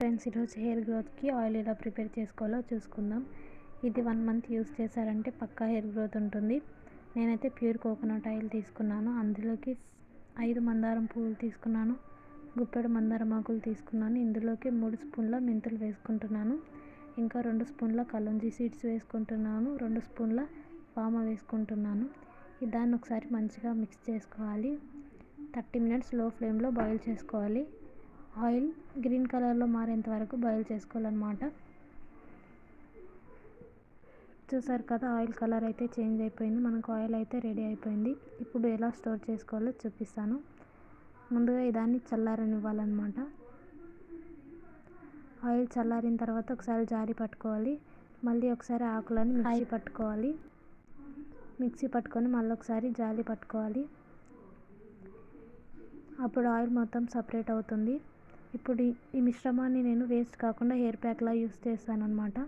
Friends ఈరోజు hair గ్రోత్కి oil ఎలా ప్రిపేర్ చేసుకోవాలో చూసుకుందాం. ఇది వన్ మంత్ యూస్ చేశారంటే పక్కా హెయిర్ గ్రోత్ ఉంటుంది. నేనైతే ప్యూర్ కోకోనట్ ఆయిల్ తీసుకున్నాను. అందులోకి ఐదు మందారం పువ్వులు తీసుకున్నాను. గుప్పెడు మందారం ఆకులు తీసుకున్నాను. ఇందులోకి మూడు స్పూన్ల మెంతులు వేసుకుంటున్నాను. ఇంకా రెండు స్పూన్ల కలంజీ సీడ్స్ వేసుకుంటున్నాను. రెండు స్పూన్ల వామ వేసుకుంటున్నాను. దాన్ని ఒకసారి మంచిగా మిక్స్ చేసుకోవాలి. థర్టీ మినిట్స్లో ఫ్లేమ్లో బాయిల్ చేసుకోవాలి. ఆయిల్ గ్రీన్ కలర్లో మారేంత వరకు బాయిల్ చేసుకోవాలన్నమాట. చూసారు కదా ఆయిల్ కలర్ అయితే చేంజ్ అయిపోయింది. మనకు ఆయిల్ అయితే రెడీ అయిపోయింది. ఇప్పుడు ఎలా స్టోర్ చేసుకోవాలో చూపిస్తాను. ముందుగా దాన్ని చల్లారనివ్వాలన్నమాట. ఆయిల్ చల్లారిన తర్వాత ఒకసారి జారి పట్టుకోవాలి. మళ్ళీ ఒకసారి ఆకులని మిక్సీ పట్టుకోవాలి. మిక్సీ పట్టుకొని మళ్ళీ ఒకసారి జాలి పట్టుకోవాలి. అప్పుడు ఆయిల్ మొత్తం సపరేట్ అవుతుంది. ఇప్పుడు ఈ మిశ్రమాన్ని నేను వేస్ట్ కాకుండా హెయిర్ ప్యాక్లా యూస్ చేస్తాను అనమాట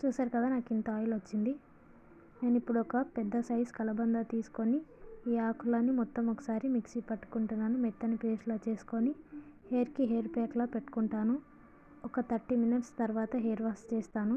చూసారు కదా నాకు ఇంత ఆయిల్ వచ్చింది. నేను ఇప్పుడు ఒక పెద్ద సైజ్ కలబంద తీసుకొని ఈ ఆకులని మొత్తం ఒకసారి మిక్సీ పట్టుకుంటున్నాను. మెత్తని పేస్ట్లా చేసుకొని హెయిర్కి హెయిర్ ప్యాక్లా పెట్టుకుంటాను. ఒక థర్టీ మినిట్స్ తర్వాత హెయిర్ వాష్ చేస్తాను.